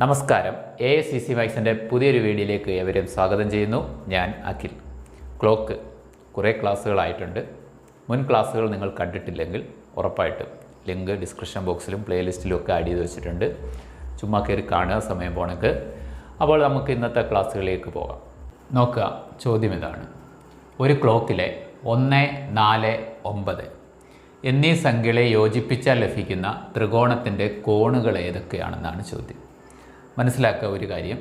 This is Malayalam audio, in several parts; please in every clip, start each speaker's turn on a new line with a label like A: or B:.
A: നമസ്കാരം. എ എസ് സി സി മാക്സിന്റെ പുതിയൊരു വീഡിയോയിലേക്ക് ഏവരെയും സ്വാഗതം ചെയ്യുന്നു. ഞാൻ അഖിൽ. ക്ലോക്ക് കുറേ ക്ലാസ്സുകളായിട്ടുണ്ട്. മുൻ ക്ലാസ്സുകൾ നിങ്ങൾ കണ്ടിട്ടില്ലെങ്കിൽ ഉറപ്പായിട്ടും ലിങ്ക് ഡിസ്ക്രിപ്ഷൻ ബോക്സിലും പ്ലേലിസ്റ്റിലും ഒക്കെ ആഡ് ചെയ്ത് വെച്ചിട്ടുണ്ട്. ചുമ്മാ കയറി കാണുക സമയം പോണക്ക്. അപ്പോൾ നമുക്ക് ഇന്നത്തെ ക്ലാസ്സുകളിലേക്ക് പോകാം. നോക്കുക ചോദ്യം ഇതാണ്. ഒരു ക്ലോക്കിലെ ഒന്ന് നാല് ഒമ്പത് എന്നീ സംഖ്യകളെ യോജിപ്പിച്ചാൽ ലഭിക്കുന്ന ത്രികോണത്തിന്റെ കോണുകൾ ഏതൊക്കെയാണെന്നാണ് ചോദ്യം. മനസ്സിലാക്കുക ഒരു കാര്യം.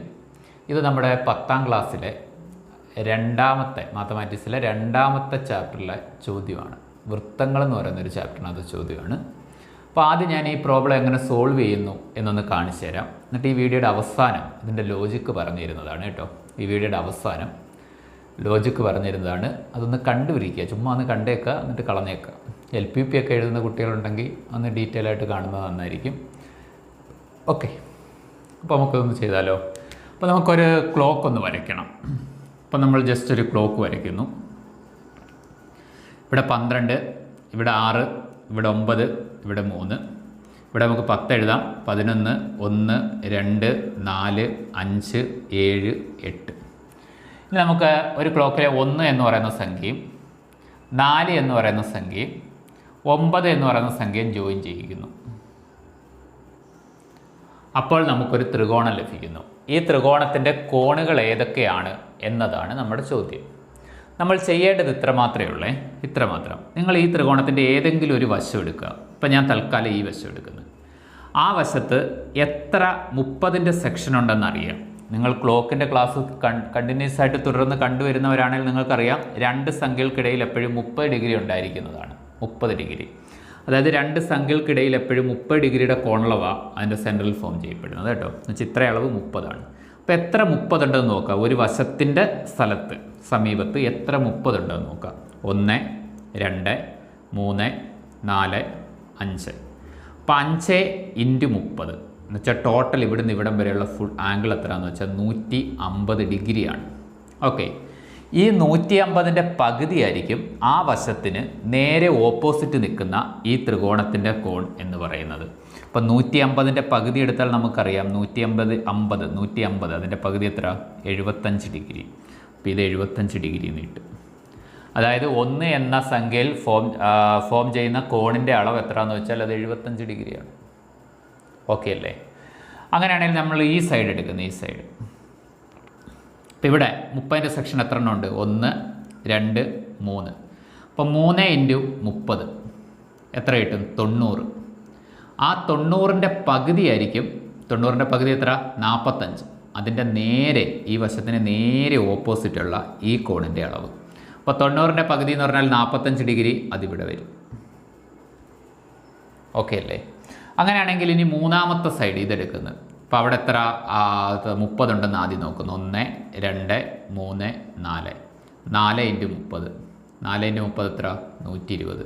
A: ഇത് നമ്മുടെ പത്താം ക്ലാസ്സിലെ രണ്ടാമത്തെ മാത്തമാറ്റിക്സിലെ രണ്ടാമത്തെ ചാപ്റ്ററിലെ ചോദ്യമാണ്. വൃത്തങ്ങൾ എന്ന് പറയുന്നൊരു ചാപ്റ്ററിനകത്ത് ചോദ്യമാണ്. അപ്പോൾ ആദ്യം ഞാൻ ഈ പ്രോബ്ലം എങ്ങനെ സോൾവ് ചെയ്യുന്നു എന്നൊന്ന് കാണിച്ചു തരാം. എന്നിട്ട് ഈ വീഡിയോയുടെ അവസാനം ഇതിന്റെ ലോജിക്ക് പറഞ്ഞു തരുന്നതാണ് കേട്ടോ. ഈ വീഡിയോയുടെ അവസാനം ലോജിക്ക് പറഞ്ഞിരുന്നതാണ്. അതൊന്ന് കണ്ടുപിടിക്കുക. ചുമ്മാ ഒന്ന് കണ്ടേക്കുക എന്നിട്ട് കളഞ്ഞേക്കുക. എൽ പി പി ഒക്കെ എഴുതുന്ന കുട്ടികളുണ്ടെങ്കിൽ ഒന്ന് ഡീറ്റെയിൽ ആയിട്ട് കാണുന്നത് നന്നായിരിക്കും. ഓക്കെ അപ്പോൾ നമുക്കതൊന്ന് ചെയ്താലോ? അപ്പോൾ നമുക്കൊരു ക്ലോക്ക് ഒന്ന് വരയ്ക്കണം. അപ്പോൾ നമ്മൾ ജസ്റ്റ് ഒരു ക്ലോക്ക് വരയ്ക്കുന്നു. ഇവിടെ പന്ത്രണ്ട് ഇവിടെ ആറ് ഇവിടെ ഒമ്പത് ഇവിടെ മൂന്ന്. ഇവിടെ നമുക്ക് പത്ത് എഴുതാം. പതിനൊന്ന് ഒന്ന് രണ്ട് നാല് അഞ്ച് ഏഴ് എട്ട്. ഇനി നമുക്ക് ഒരു ക്ലോക്കിലെ ഒന്ന് എന്ന് പറയുന്ന സംഖ്യയും നാല് എന്ന് പറയുന്ന സംഖ്യയും ഒമ്പത് എന്ന് പറയുന്ന സംഖ്യയും ജോയിൻ ചെയ്യിക്കുന്നു. അപ്പോൾ നമുക്കൊരു ത്രികോണം ലഭിക്കുന്നു. ഈ ത്രികോണത്തിന്റെ കോണുകൾ ഏതൊക്കെയാണ് എന്നതാണ് നമ്മുടെ ചോദ്യം. നമ്മൾ ചെയ്യേണ്ടത് ഇത്ര മാത്രമേ ഉള്ളേ. ഇത്ര മാത്രം. നിങ്ങൾ ഈ ത്രികോണത്തിന്റെ ഏതെങ്കിലും ഒരു വശം എടുക്കുക. ഇപ്പം ഞാൻ തൽക്കാലം ഈ വശം എടുക്കുന്നു. ആ വശത്ത് എത്ര മുപ്പതിന്റെ സെക്ഷൻ ഉണ്ടെന്ന് അറിയാം നിങ്ങൾ ക്ലോക്കിന്റെ ക്ലാസ് കണ്ടിന്യൂസ് ആയിട്ട് തുടർന്ന് കണ്ടുവരുന്നവരാണെങ്കിൽ നിങ്ങൾക്കറിയാം രണ്ട് സംഖ്യകൾക്കിടയിൽ എപ്പോഴും മുപ്പത് ഡിഗ്രി ഉണ്ടായിരിക്കുന്നതാണ്. മുപ്പത് ഡിഗ്രി. അതായത് രണ്ട് സംഖ്യകൾക്കിടയിൽ എപ്പോഴും മുപ്പത് ഡിഗ്രിയുടെ കോണളവ അതിന്റെ സെൻട്രൽ ഫോം ചെയ്യപ്പെടുന്നത് കേട്ടോ. എന്നുവെച്ചാൽ ഇത്ര അളവ് മുപ്പതാണ്. അപ്പോൾ എത്ര മുപ്പതുണ്ടെന്ന് നോക്കുക ഒരു വശത്തിന്റെ സ്ഥലത്ത് സമീപത്ത് എത്ര മുപ്പതുണ്ടെന്ന് നോക്കുക ഒന്ന് രണ്ട് മൂന്ന് നാല് അഞ്ച്. അപ്പോൾ അഞ്ച് ഇന്റു മുപ്പത്. എന്ന് വെച്ചാൽ ടോട്ടൽ ഇവിടുന്ന് ഇവിടം വരെയുള്ള ഫുൾ ആംഗിൾ എത്രയാണെന്ന് വെച്ചാൽ നൂറ്റി അമ്പത് ഡിഗ്രിയാണ്. ഓക്കെ. ഈ നൂറ്റി അമ്പതിന്റെ പകുതിയായിരിക്കും ആ വശത്തിന് നേരെ ഓപ്പോസിറ്റ് നിൽക്കുന്ന ഈ ത്രികോണത്തിന്റെ കോൺ എന്ന് പറയുന്നത്. അപ്പം നൂറ്റി അമ്പതിന്റെ പകുതി എടുത്താൽ നമുക്കറിയാം നൂറ്റി അമ്പത് അമ്പത് നൂറ്റി അമ്പത് അതിന്റെ പകുതി എത്ര? എഴുപത്തഞ്ച് ഡിഗ്രി. അപ്പോൾ ഇത് എഴുപത്തഞ്ച് ഡിഗ്രി നീട്ടും. അതായത് ഒന്ന് എന്ന സംഖ്യയിൽ ഫോം ഫോം ചെയ്യുന്ന കോണിന്റെ അളവ് എത്രയാണെന്ന് വെച്ചാൽ അത് എഴുപത്തഞ്ച് ഡിഗ്രിയാണ്. ഓക്കെ അല്ലേ? അങ്ങനെയാണെങ്കിൽ നമ്മൾ ഈ സൈഡ് എടുക്കുന്നത് ഈ സൈഡ്. ഇപ്പം ഇവിടെ മുപ്പതിന്റെ സെക്ഷൻ എത്ര എണ്ണം ഉണ്ട് ഒന്ന് രണ്ട് മൂന്ന്. അപ്പം മൂന്ന് ഇന്റു മുപ്പത്. എത്ര കിട്ടും? തൊണ്ണൂറ്. ആ തൊണ്ണൂറിന്റെ പകുതിയായിരിക്കും തൊണ്ണൂറിന്റെ പകുതി എത്ര? നാൽപ്പത്തഞ്ച് അതിന്റെ നേരെ ഈ വശത്തിന് നേരെ ഓപ്പോസിറ്റുള്ള ഈ കോണിന്റെ അളവ്. അപ്പോൾ തൊണ്ണൂറിന്റെ പകുതി എന്ന് പറഞ്ഞാൽ നാൽപ്പത്തഞ്ച് ഡിഗ്രി അതിവിടെ വരും. ഓക്കെ അല്ലേ? അങ്ങനെയാണെങ്കിൽ ഇനി മൂന്നാമത്തെ സൈഡ് ഇതെടുക്കുന്നത്. അപ്പോൾ അവിടെ എത്ര മുപ്പതുണ്ടെന്ന് ആദ്യം നോക്കുന്നു. ഒന്ന് രണ്ട് മൂന്ന് നാല്. നാല് ഇന്റു മുപ്പത്. നാല് ഇന്റു മുപ്പത് എത്ര? നൂറ്റി ഇരുപത്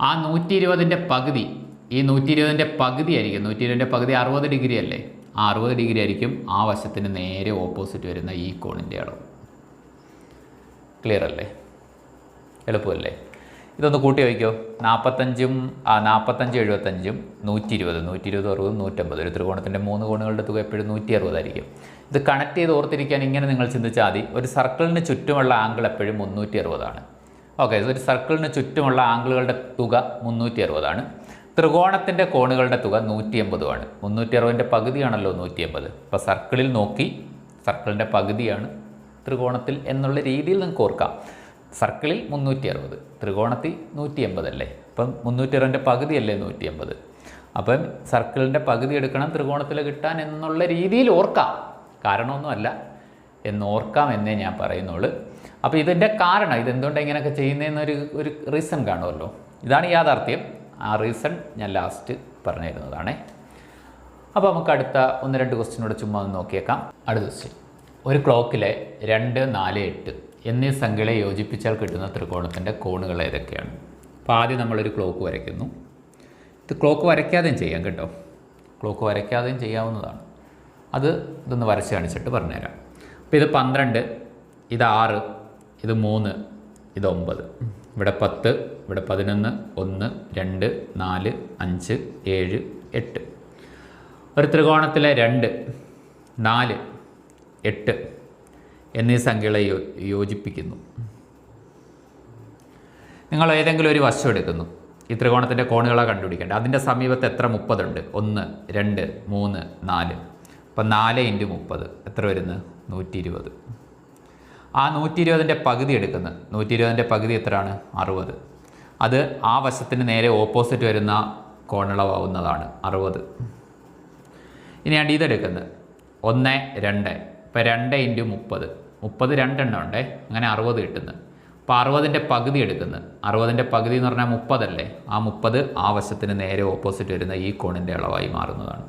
A: ആ നൂറ്റി ഇരുപതിന്റെ പകുതി ഈ നൂറ്റി ഇരുപതിന്റെ പകുതി ആയിരിക്കും. നൂറ്റി ഇരുപതിന്റെ പകുതി അറുപത് ഡിഗ്രി അല്ലേ? ആ അറുപത് ഡിഗ്രി ആയിരിക്കും ആ വശത്തിന് നേരെ ഓപ്പോസിറ്റ് വരുന്ന ഈ കോണിന്റെ അളവ്. ക്ലിയർ അല്ലേ? എളുപ്പമല്ലേ? ഇതൊന്ന് കൂട്ടി വയ്ക്കോ. നാൽപ്പത്തഞ്ചും ആ നാൽപ്പത്തഞ്ച് എഴുപത്തഞ്ചും നൂറ്റി ഇരുപത് നൂറ്റി ഇരുപത് അറുപത് നൂറ്റമ്പത്. ഒരു ത്രികോണത്തിന്റെ മൂന്ന് കോണുകളുടെ തുക എപ്പോഴും നൂറ്റി അറുപതായിരിക്കും ഇത് കണക്ട് ചെയ്ത് ഓർത്തിരിക്കാൻ ഇങ്ങനെ നിങ്ങൾ ചിന്തിച്ചാൽ മതി. ഒരു സർക്കിളിന് ചുറ്റുമുള്ള ആംഗിൾ എപ്പോഴും മുന്നൂറ്റി അറുപതാണ് ഓക്കെ ഒരു സർക്കിളിന് ചുറ്റുമുള്ള ആംഗിളുകളുടെ തുക മുന്നൂറ്റി അറുപതാണ് ത്രികോണത്തിന്റെ കോണുകളുടെ തുക നൂറ്റി എൺപതുമാണ് മുന്നൂറ്റി അറുപതിന്റെ പകുതിയാണല്ലോ നൂറ്റി എൺപത് അപ്പോൾ സർക്കിളിൽ നോക്കി സർക്കിളിന്റെ പകുതിയാണ് ത്രികോണത്തിൽ എന്നുള്ള രീതിയിൽ നിങ്ങൾക്ക് ഓർക്കാം. സർക്കിളിൽ മുന്നൂറ്റി അറുപത് ത്രികോണത്തിൽ നൂറ്റി എൺപതല്ലേ അപ്പം മുന്നൂറ്റി അറുപതിന്റെ പകുതിയല്ലേ നൂറ്റി എൺപത് അപ്പം സർക്കിളിന്റെ പകുതി എടുക്കണം ത്രികോണത്തിൽ കിട്ടാൻ എന്നുള്ള രീതിയിൽ ഓർക്കാം. കാരണമൊന്നുമല്ല. എന്ന് ഓർക്കാം എന്നേ ഞാൻ പറയുന്നുള്ളൂ. അപ്പോൾ ഇതിന്റെ കാരണം ഇതെന്തുകൊണ്ടാണ് ഇങ്ങനെയൊക്കെ ചെയ്യുന്നതെന്നൊരു ഒരു റീസൺ കാണുമല്ലോ. ഇതാണ് യാഥാർത്ഥ്യം. ആ റീസൺ ഞാൻ ലാസ്റ്റ് പറഞ്ഞു തരുന്നതാണേ അപ്പോൾ നമുക്ക് അടുത്ത ഒന്ന് രണ്ട് ക്വസ്റ്റിനോട് ചുമ്മാ ഒന്ന് നോക്കിയേക്കാം. അടുത്ത ക്വസ്റ്റ്യൻ ഒരു ക്ലോക്കിലെ രണ്ട് നാല് എട്ട് എന്നീ സംഖ്യകളെ യോജിപ്പിച്ചാൽ കിട്ടുന്ന ത്രികോണത്തിന്റെ കോണുകൾ ഏതൊക്കെയാണ്? അപ്പോൾ ആദ്യം നമ്മളൊരു ക്ലോക്ക് വരയ്ക്കുന്നു. ഇത് ക്ലോക്ക് വരയ്ക്കാതെയും ചെയ്യാം കേട്ടോ. ക്ലോക്ക് വരയ്ക്കാതെയും ചെയ്യാവുന്നതാണ്. അത് ഇതൊന്ന് വരച്ച് കാണിച്ചിട്ട് പറഞ്ഞുതരാം. അപ്പോൾ ഇത് പന്ത്രണ്ട് ഇത് ആറ് ഇത് മൂന്ന് ഇത് ഒമ്പത്. ഇവിടെ പത്ത് ഇവിടെ പതിനൊന്ന് ഒന്ന് രണ്ട് നാല് അഞ്ച് ഏഴ് എട്ട്. ഒരു ത്രികോണത്തിലെ രണ്ട് നാല് എട്ട് എന്നീ സംഖ്യകളെ യോജിപ്പിക്കുന്നു. നിങ്ങൾ ഏതെങ്കിലും ഒരു വശം എടുക്കുന്നു. ഈ ത്രികോണത്തിന്റെ കോണുകളെ കണ്ടുപിടിക്കേണ്ടത്. അതിന്റെ സമീപത്ത് എത്ര മുപ്പതുണ്ട്? ഒന്ന് രണ്ട് മൂന്ന് നാല്. അപ്പം നാല് ഇന്റു മുപ്പത്. എത്ര വരുന്നു? നൂറ്റി ഇരുപത് ആ നൂറ്റി ഇരുപതിന്റെ പകുതി എടുക്കുന്നത് നൂറ്റി ഇരുപതിന്റെ പകുതി എത്രയാണ്? അറുപത്. അത് ആ വശത്തിന് നേരെ ഓപ്പോസിറ്റ് വരുന്ന കോണളവാവുന്നതാണ്. അറുപത്. ഇനിയാണ് ഇതെടുക്കുന്നത്. ഒന്ന് രണ്ട്. ഇപ്പം രണ്ട് ഇന്റു മുപ്പത്. മുപ്പത് രണ്ടെണ്ണം ഉണ്ടേ. അങ്ങനെ അറുപത് കിട്ടുന്നത് അപ്പോൾ അറുപതിന്റെ പകുതി എടുക്കുന്നത് അറുപതിന്റെ പകുതി എന്ന് പറഞ്ഞാൽ മുപ്പതല്ലേ? ആ മുപ്പത് ആ വശത്തിന് നേരെ ഓപ്പോസിറ്റ് വരുന്ന ഈ കോണിന്റെ അളവായി മാറുന്നതാണ്.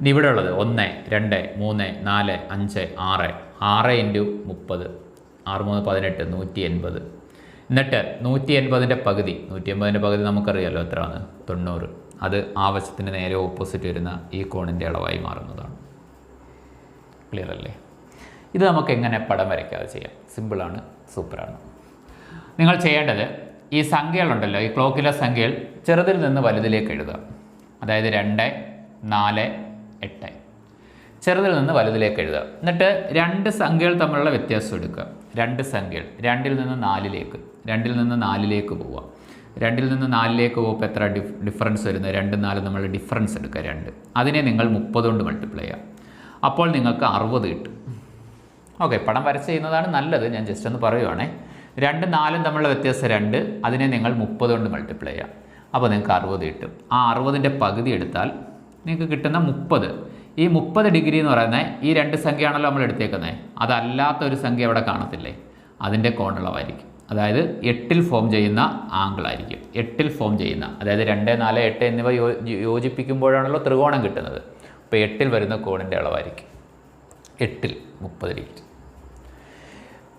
A: ഇനി ഇവിടെ ഉള്ളത് ഒന്ന് രണ്ട് മൂന്ന് നാല് അഞ്ച് ആറ്. ആറ് ഇന്റു മുപ്പത്. ആറ് മൂന്ന് പതിനെട്ട് നൂറ്റി എൺപത്. എന്നിട്ട് നൂറ്റി എൺപതിന്റെ പകുതി. നൂറ്റി എൺപതിന്റെ പകുതി നമുക്കറിയാമല്ലോ എത്രയാണ്? തൊണ്ണൂറ്. അത് ആ വശത്തിന് നേരെ ഓപ്പോസിറ്റ് വരുന്ന ഈ കോണിന്റെ അളവായി മാറുന്നതാണ്. ക്ലിയർ അല്ലേ? ഇത് നമുക്ക് എങ്ങനെ പടം വരയ്ക്കാതെ ചെയ്യാം. സിമ്പിളാണ് സൂപ്പറാണ്. നിങ്ങൾ ചെയ്യേണ്ടത് ഈ സംഖ്യകളുണ്ടല്ലോ ഈ ക്ലോക്കിലെ സംഖ്യകൾ ചെറുതിൽ നിന്ന് വലുതിലേക്ക് എഴുതുക. അതായത് രണ്ട് നാല് എട്ട്. ചെറുതിൽ നിന്ന് വലുതിലേക്ക് എഴുതുക. എന്നിട്ട് രണ്ട് സംഖ്യകൾ തമ്മിലുള്ള വ്യത്യാസം എടുക്കുക. രണ്ട് സംഖ്യകൾ. രണ്ടിൽ നിന്ന് നാലിലേക്ക്. രണ്ടിൽ നിന്ന് നാലിലേക്ക് പോവുക. രണ്ടിൽ നിന്ന് നാലിലേക്ക് പോകുമ്പോൾ എത്ര ഡിഫ് ഡിഫറൻസ് വരുന്നത്? രണ്ട് നാല് നമ്മൾ ഡിഫറൻസ് എടുക്കുക രണ്ട്. അതിനെ നിങ്ങൾ മുപ്പത് കൊണ്ട് മൾട്ടിപ്ലൈ ചെയ്യുക. അപ്പോൾ നിങ്ങൾക്ക് അറുപത് കിട്ടും. ഓക്കെ പടം വരച്ച് ചെയ്യുന്നതാണ് നല്ലത് ഞാൻ ജസ്റ്റ് ഒന്ന് പറയുവാണേ. രണ്ട് നാലും തമ്മിലുള്ള വ്യത്യാസം രണ്ട് അതിനെ നിങ്ങൾ മുപ്പത് കൊണ്ട് മൾട്ടിപ്ലൈ ചെയ്യാം. അപ്പോൾ നിങ്ങൾക്ക് അറുപത് കിട്ടും. ആ അറുപതിന്റെ പകുതി എടുത്താൽ നിങ്ങൾക്ക് കിട്ടുന്ന മുപ്പത്. ഈ മുപ്പത് ഡിഗ്രി എന്ന് പറയുന്നത് ഈ രണ്ട് സംഖ്യയാണല്ലോ നമ്മൾ എടുത്തേക്കുന്നത് അതല്ലാത്ത ഒരു സംഖ്യ അവിടെ കാണത്തില്ലേ? അതിന്റെ കോണുള്ളവായിരിക്കും അതായത് എട്ടിൽ ഫോം ചെയ്യുന്ന ആംഗിൾ ആയിരിക്കും എട്ടിൽ ഫോം ചെയ്യുന്ന അതായത് രണ്ട് നാല് എട്ട് എന്നിവ യോജിപ്പിക്കുമ്പോഴാണല്ലോ ത്രികോണം കിട്ടുന്നത്. അപ്പോൾ എട്ടിൽ വരുന്ന കോണിന്റെ അളവായിരിക്കും. എട്ടിൽ മുപ്പത് ഡിഗ്രി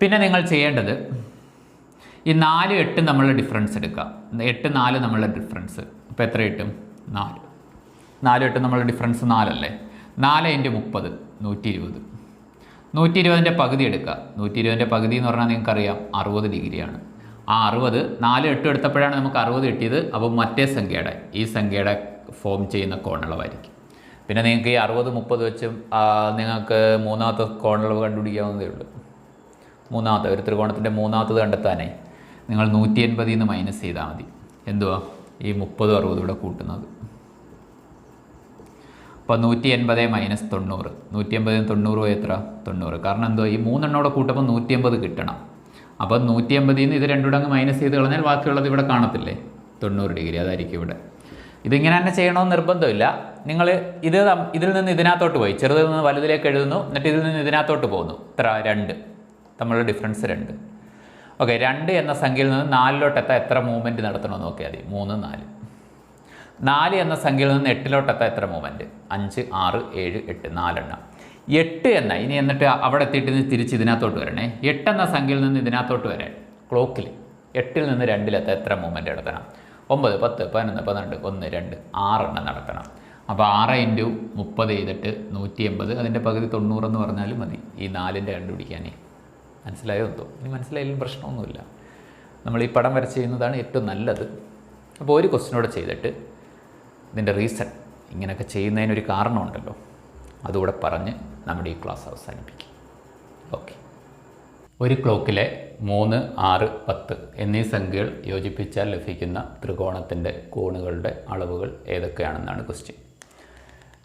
A: പിന്നെ നിങ്ങൾ ചെയ്യേണ്ടത് ഈ നാല് എട്ട് നമ്മൾ ഡിഫറൻസ് എടുക്കുക. എട്ട് നാല് നമ്മൾ ഡിഫറൻസ് അപ്പോൾ എത്ര കിട്ടും? നാല്. നാല് എട്ട് നമ്മൾ ഡിഫറൻസ് നാലല്ലേ? നാല് ഇന്റു മുപ്പത് നൂറ്റി ഇരുപത് നൂറ്റി ഇരുപതിന്റെ പകുതി എടുക്കുക. നൂറ്റി ഇരുപതിന്റെ പകുതി എന്ന് പറഞ്ഞാൽ നിങ്ങൾക്കറിയാം അറുപത് ഡിഗ്രിയാണ്. ആ അറുപത് നാല് എട്ട് എടുത്തപ്പോഴാണ് നമുക്ക് അറുപത് കിട്ടിയത്. അപ്പോൾ മറ്റേ സംഖ്യയുടെ ഈ സംഖ്യയുടെ ഫോം ചെയ്യുന്ന കോണളവായിരിക്കും. പിന്നെ നിങ്ങൾക്ക് ഈ അറുപത് മുപ്പത് വെച്ച് നിങ്ങൾക്ക് മൂന്നാമത്തെ കോണളവ് കണ്ടുപിടിക്കാവുന്നതേ ഉള്ളൂ. മൂന്നാമത്തെ ഒരു ത്രികോണത്തിന്റെ മൂന്നാമത്തത് കണ്ടെത്താനായി. നിങ്ങൾ നൂറ്റി എൺപതിൽ നിന്ന് മൈനസ് ചെയ്താൽ മതി. എന്തുവാ? ഈ മുപ്പതും അറുപതും ഇവിടെ കൂട്ടുന്നത്. അപ്പോൾ നൂറ്റി എൺപത് മൈനസ് തൊണ്ണൂറ്. നൂറ്റി എൺപതിന് തൊണ്ണൂറ് പോയി എത്ര? തൊണ്ണൂറ്. കാരണം എന്തോ ഈ മൂന്നെണ്ണോടെ കൂട്ടുമ്പോൾ നൂറ്റി എൺപത് കിട്ടണം. അപ്പോൾ നൂറ്റി എൺപതിൽ നിന്ന് ഇത് രണ്ടുകൂടെ അങ്ങ് മൈനസ് ചെയ്ത് കളഞ്ഞാൽ ബാക്കിയുള്ളത് ഇവിടെ കാണത്തില്ലേ? തൊണ്ണൂറ് ഡിഗ്രി. അതായിരിക്കും ഇവിടെ. ഇതിങ്ങനെ തന്നെ ചെയ്യണമെന്ന് നിർബന്ധമില്ല. നിങ്ങൾ ഇത് ഇതിൽ നിന്ന് ഇതിനകത്തോട്ട് പോയി. ചെറുതിൽ നിന്ന് വലുതിലേക്ക് എഴുതുന്നു എന്നിട്ട് ഇതിൽ നിന്ന് ഇതിനകത്തോട്ട് പോകുന്നു. ഇത്ര രണ്ട്. തമ്മിലുള്ള ഡിഫറൻസ് രണ്ട്. ഓക്കെ രണ്ട് എന്ന സംഖ്യയിൽ നിന്ന് നാലിലോട്ട് എത്താൻ എത്ര മൂവ്മെന്റ് നടത്തണമെന്ന് നോക്കിയാൽ മതി. മൂന്ന് നാല്. നാല് എന്ന സംഖ്യയിൽ നിന്ന് എട്ടിലോട്ടെത്താൻ എത്ര മൂവ്മെന്റ് അഞ്ച് ആറ് ഏഴ് എട്ട് നാലെണ്ണം. എട്ട് എന്ന ഇനി എന്നിട്ട് അവിടെ എത്തിയിട്ട് ഇനി തിരിച്ച് ഇതിനകത്തോട്ട് വരണേ. എട്ട് എന്ന സംഖ്യയിൽ നിന്ന് ഇതിനകത്തോട്ട് വരാൻ. ക്ലോക്കിൽ എട്ടിൽ നിന്ന് രണ്ടിലെത്താൻ എത്ര മൂവ്മെന്റ് നടത്തണം? ഒമ്പത് പത്ത് പതിനൊന്ന് പന്ത്രണ്ട് ഒന്ന് രണ്ട് ആറെണ്ണം നടത്തണം. അപ്പോൾ ആറ് ഇന്റു മുപ്പത് ചെയ്തിട്ട് നൂറ്റി എൺപത് അതിന്റെ പകുതി തൊണ്ണൂറെന്ന് പറഞ്ഞാലും മതി. ഈ നാലിന്റെ കണ്ടുപിടിക്കാനേ. മനസ്സിലായോ എന്തോ? ഇനി മനസ്സിലായാലും പ്രശ്നമൊന്നുമില്ല. നമ്മൾ ഈ പടം വരച്ച് ചെയ്യുന്നതാണ് ഏറ്റവും നല്ലത്. അപ്പോൾ ഒരു ക്വസ്റ്റിനോടെ ചെയ്തിട്ട് ഇതിന്റെ റീസൺ ഇങ്ങനെയൊക്കെ ചെയ്യുന്നതിനൊരു കാരണമുണ്ടല്ലോ. അതുകൂടെ പറഞ്ഞ് നമ്മുടെ ഈ ക്ലാസ് അവസാനിപ്പിക്കും. ഓക്കെ ഒരു ക്ലോക്കിലെ മൂന്ന് ആറ് പത്ത് എന്നീ സംഖ്യകൾ യോജിപ്പിച്ചാൽ ലഭിക്കുന്ന ത്രികോണത്തിന്റെ കോണുകളുടെ അളവുകൾ ഏതൊക്കെയാണെന്നാണ് ക്വസ്റ്റ്യൻ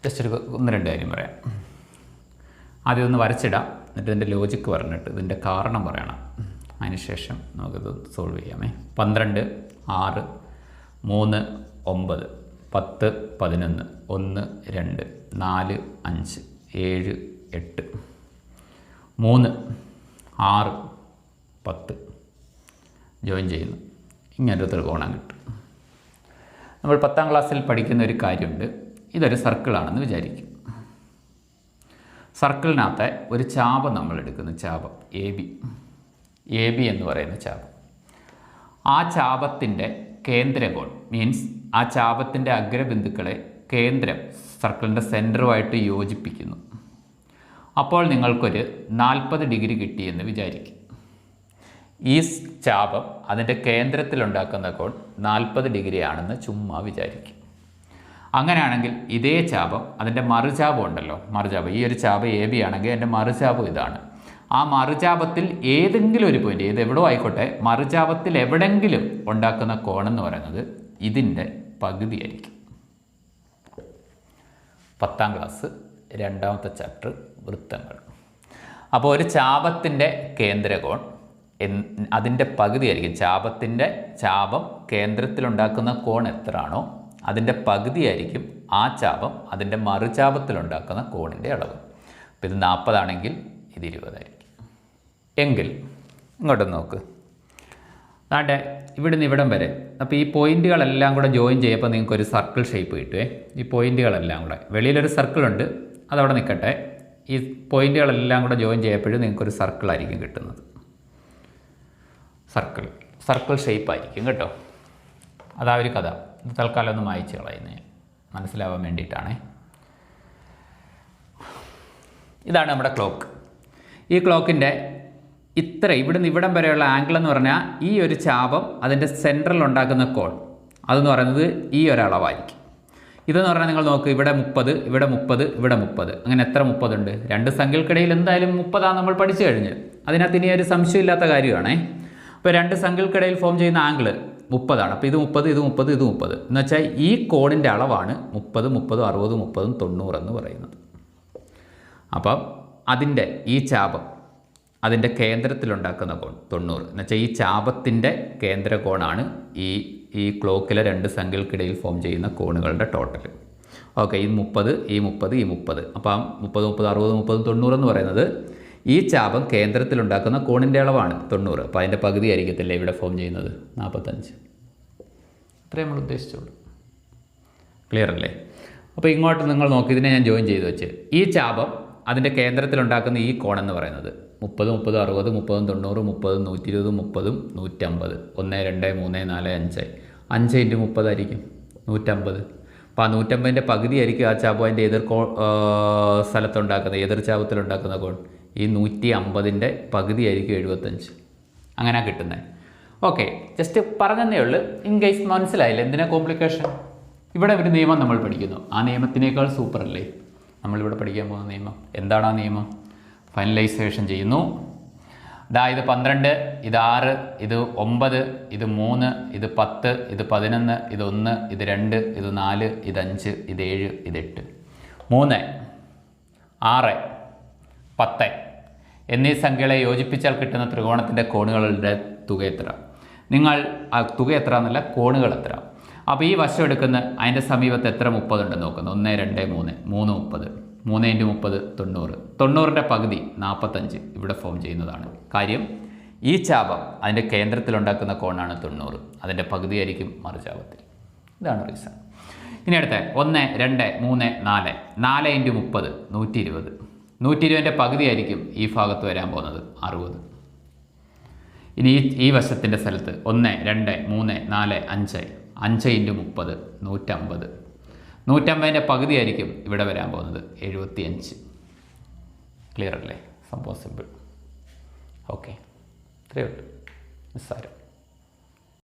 A: ജസ്റ്റ് ഒരു ഒന്ന് രണ്ട് കാര്യം പറയാം. ആദ്യം ഒന്ന് വരച്ചിടാം. എന്നിട്ട് ഇതിന്റെ ലോജിക്ക് പറഞ്ഞിട്ട് ഇതിന്റെ കാരണം പറയണം. അതിനുശേഷം നമുക്കിത് സോൾവ് ചെയ്യാമേ. പന്ത്രണ്ട് ആറ് മൂന്ന് ഒമ്പത് പത്ത് പതിനൊന്ന് ഒന്ന് രണ്ട് നാല് അഞ്ച് ഏഴ് എട്ട് മൂന്ന് ആറ് പത്ത്. ജോയിൻ ചെയ്യുന്നു. ഇങ്ങനൊരു ത്രികോണം കിട്ടും. നമ്മൾ പത്താം ക്ലാസ്സിൽ പഠിക്കുന്ന ഒരു കാര്യമുണ്ട്. ഇതൊരു സർക്കിളാണെന്ന് വിചാരിക്കും. സർക്കിളിനകത്തെ ഒരു ചാപം നമ്മൾ എടുക്കുന്നു ചാപം എ ബി. എ ബി എന്ന് പറയുന്ന ചാപം. ആ ചാപത്തിന്റെ കേന്ദ്രകോൺ മീൻസ് ആ ചാപത്തിന്റെ അഗ്രബിന്ദുക്കളെ കേന്ദ്രം സർക്കിളിന്റെ സെന്ററുമായിട്ട് യോജിപ്പിക്കുന്നു. അപ്പോൾ നിങ്ങൾക്കൊരു നാൽപ്പത് ഡിഗ്രി കിട്ടിയെന്ന് വിചാരിക്കും. ഈ ചാപം അതിന്റെ കേന്ദ്രത്തിലുണ്ടാക്കുന്ന കോൺ നാൽപ്പത് ഡിഗ്രി ആണെന്ന് ചുമ്മാ വിചാരിക്കും. അങ്ങനെയാണെങ്കിൽ ഇതേ ചാപം അതിന്റെ മറുചാപം ഉണ്ടല്ലോ. മറുചാപം. ഈ ഒരു ചാപം എ ബി ആണെങ്കിൽ എന്റെ മറുചാപം ഇതാണ്. ആ മറുചാപത്തിൽ ഏതെങ്കിലും ഒരു പോയിന്റ് ഏത് എവിടെ ആയിക്കോട്ടെ മറുചാപത്തിൽ എവിടെങ്കിലും ഉണ്ടാക്കുന്ന കോണെന്ന് പറയുന്നത് ഇതിന്റെ പകുതിയായിരിക്കും. പത്താം ക്ലാസ് രണ്ടാമത്തെ ചാപ്റ്റർ വൃത്തങ്ങൾ. അപ്പോൾ ഒരു ചാപത്തിന്റെ കേന്ദ്രകോൺ അതിന്റെ പകുതിയായിരിക്കും. ചാപത്തിന്റെ ചാപം കേന്ദ്രത്തിലുണ്ടാക്കുന്ന കോൺ എത്രയാണോ അതിന്റെ പകുതിയായിരിക്കും ആ ചാപം അതിന്റെ മറുചാപത്തിലുണ്ടാക്കുന്ന കോണിന്റെ അളവ്. അപ്പോൾ ഇത് നാൽപ്പതാണെങ്കിൽ ഇത് ഇരുപതായിരിക്കും. എങ്കിൽ ഇങ്ങോട്ട് നോക്ക്. അതാണ്ട് ഇവിടുന്ന് ഇവിടം വരെ. അപ്പോൾ ഈ പോയിന്റുകളെല്ലാം കൂടെ ജോയിൻ ചെയ്യുമ്പോൾ നിങ്ങൾക്ക് ഒരു സർക്കിൾ ഷേപ്പ് കിട്ടുമേ ഈ പോയിന്റുകളെല്ലാം കൂടെ. വെളിയിലൊരു സർക്കിൾ ഉണ്ട് അതവിടെ നിൽക്കട്ടെ. ഈ പോയിന്റുകളെല്ലാം കൂടെ ജോയിൻ ചെയ്യപ്പോഴും നിങ്ങൾക്കൊരു സർക്കിൾ ആയിരിക്കും കിട്ടുന്നത്. സർക്കിൾ. സർക്കിൾ ഷേപ്പ് ആയിരിക്കും കേട്ടോ. അതാ ഒരു കഥ. തൽക്കാലം ഒന്ന് വായിച്ച് കളയുന്നത് മനസ്സിലാവാൻ വേണ്ടിയിട്ടാണേ. ഇതാണ് നമ്മുടെ ക്ലോക്ക്. ഈ ക്ലോക്കിന്റെ ഇത്ര ഇവിടുന്ന് ഇവിടം വരെയുള്ള ആംഗിൾ എന്ന് പറഞ്ഞാൽ ഈ ഒരു ചാപം അതിന്റെ സെൻട്രൽ ഉണ്ടാക്കുന്ന കോൺ. അതെന്ന് പറയുന്നത് ഈ ഒരളവായിരിക്കും. ഇതെന്ന് പറഞ്ഞാൽ നിങ്ങൾ നോക്ക് ഇവിടെ മുപ്പത് ഇവിടെ മുപ്പത് ഇവിടെ മുപ്പത്. അങ്ങനെ എത്ര മുപ്പതുണ്ട്? രണ്ട് സംഖ്യകൾക്കിടയിൽ എന്തായാലും മുപ്പതാണ് നമ്മൾ പഠിച്ചു കഴിഞ്ഞ്. അതിനകത്ത് ഇനി ഒരു സംശയമില്ലാത്ത കാര്യമാണേ. അപ്പോൾ രണ്ട് സംഖ്യകൾക്കിടയിൽ ഫോം ചെയ്യുന്ന ആംഗിൾ മുപ്പതാണ്. അപ്പോൾ ഇത് മുപ്പത് ഇത് മുപ്പത് ഇത് മുപ്പത്. എന്ന് വെച്ചാൽ ഈ കോണിന്റെ അളവാണ് മുപ്പത് മുപ്പതും അറുപത് മുപ്പതും തൊണ്ണൂറ് എന്ന് പറയുന്നത്. അപ്പം അതിന്റെ ഈ ചാപം അതിന്റെ കേന്ദ്രത്തിലുണ്ടാക്കുന്ന കോൺ തൊണ്ണൂറ്. എന്ന് വെച്ചാൽ ഈ ചാപത്തിന്റെ കേന്ദ്ര കോണാണ് ഈ ഈ ക്ലോക്കിലെ രണ്ട് സംഖ്യകൾക്കിടയിൽ ഫോം ചെയ്യുന്ന കോണുകളുടെ ടോട്ടൽ ഓക്കെ ഈ മുപ്പത് ഈ മുപ്പത് ഈ മുപ്പത്. അപ്പം മുപ്പത് മുപ്പത് അറുപത് മുപ്പത് തൊണ്ണൂറ് എന്ന് പറയുന്നത് ഈ ചാപം കേന്ദ്രത്തിലുണ്ടാക്കുന്ന കോണിന്റെ അളവാണ് തൊണ്ണൂറ്. അപ്പോൾ അതിന്റെ പകുതി ആയിരിക്കത്തില്ലേ ഇവിടെ ഫോം ചെയ്യുന്നത്? നാൽപ്പത്തഞ്ച് അത്രയും നമ്മൾ ഉദ്ദേശിച്ചുള്ളൂ. ക്ലിയർ അല്ലേ? അപ്പോൾ ഇങ്ങോട്ട് നിങ്ങൾ നോക്കി ഇതിനെ ഞാൻ ജോയിൻ ചെയ്ത് വെച്ച്. ഈ ചാപം അതിന്റെ കേന്ദ്രത്തിലുണ്ടാക്കുന്ന ഈ കോണെന്ന് പറയുന്നത്. മുപ്പത് മുപ്പത് അറുപത് മുപ്പതും തൊണ്ണൂറ് മുപ്പതും നൂറ്റി ഇരുപത് മുപ്പതും നൂറ്റമ്പത്. ഒന്ന് രണ്ട് മൂന്ന് നാല് അഞ്ച്. അഞ്ച് ഇന്റു മുപ്പതായിരിക്കും നൂറ്റമ്പത്. അപ്പോൾ ആ നൂറ്റമ്പതിന്റെ പകുതിയായിരിക്കും ആ ചാപം അതിന്റെ എതിർ കോ സ്ഥലത്തുണ്ടാക്കുന്നത് സ്ഥലത്തുണ്ടാക്കുന്ന എതിർ ചാപത്തിലുണ്ടാക്കുന്ന കോൺ. ഈ നൂറ്റി അമ്പതിന്റെ പകുതി ആയിരിക്കും എഴുപത്തഞ്ച്. അങ്ങനെ കിട്ടുന്നത് ഓക്കെ ജസ്റ്റ് പറഞ്ഞതേ ഉള്ളൂ. ഇൻ കേസ് മനസ്സിലായില്ല എന്തിനാ കോംപ്ലിക്കേഷൻ ഇവിടെ ഒരു നിയമം നമ്മൾ പഠിക്കുന്നു. ആ നിയമത്തിനേക്കാൾ സൂപ്പർ അല്ലേ നമ്മളിവിടെ പഠിക്കാൻ പോകുന്ന നിയമം. എന്താണ് ആ നിയമം? ഫൈനലൈസേഷൻ ചെയ്യുന്നു. ഇതാ ഇത് പന്ത്രണ്ട് ഇത് ആറ് ഇത് ഒമ്പത് ഇത് മൂന്ന് ഇത് പത്ത് ഇത് പതിനൊന്ന് ഇത് ഒന്ന് ഇത് രണ്ട് ഇത് നാല് ഇത് അഞ്ച് ഇത് ഏഴ് ഇത് എട്ട്. മൂന്ന് ആറ്. പത്ത്. എന്നീ സംഖ്യകളെ യോജിപ്പിച്ചാൽ കിട്ടുന്ന ത്രികോണത്തിന്റെ കോണുകളുടെ തുക എത്ര? നിങ്ങൾ ആ തുക എത്ര എന്നല്ല കോണുകൾ എത്ര? അപ്പോൾ ഈ വശം എടുക്കുന്ന അതിന്റെ സമീപത്ത് എത്ര മുപ്പതുണ്ടെന്ന് നോക്കുന്നു. ഒന്ന് രണ്ട് മൂന്ന്. മൂന്ന് മുപ്പത്. മൂന്ന് ഇന്റു മുപ്പത് തൊണ്ണൂറ്. തൊണ്ണൂറിന്റെ പകുതി നാൽപ്പത്തഞ്ച് ഇവിടെ ഫോം ചെയ്യുന്നതാണ്. കാര്യം ഈ ചാപം അതിന്റെ കേന്ദ്രത്തിലുണ്ടാക്കുന്ന കോണാണ് തൊണ്ണൂറ്. അതിന്റെ പകുതിയായിരിക്കും മറുചാപത്തിൽ. ഇതാണ് റീസൺ ഇനി അടുത്ത ഒന്ന് രണ്ട് മൂന്ന് നാല്. നാല് ഇന്റു മുപ്പത് നൂറ്റി ഇരുപത്. നൂറ്റി ഇരുപതിന്റെ പകുതിയായിരിക്കും ഈ ഭാഗത്ത് വരാൻ പോകുന്നത്. അറുപത്. ഇനി ഈ വശത്തിന്റെ സ്ഥലത്ത് ഒന്ന് രണ്ട് മൂന്ന് നാല് അഞ്ച്. അഞ്ച് ഇന്റു മുപ്പത് നൂറ്റമ്പത്. നൂറ്റമ്പതിന്റെ പകുതിയായിരിക്കും ഇവിടെ വരാൻ പോകുന്നത്. എഴുപത്തിയഞ്ച്. ക്ലിയർ അല്ലേ? സംഭവം സിമ്പിൾ. ഓക്കെ. ഇത്രയേ ഉള്ളൂ. നിസ്സാരം.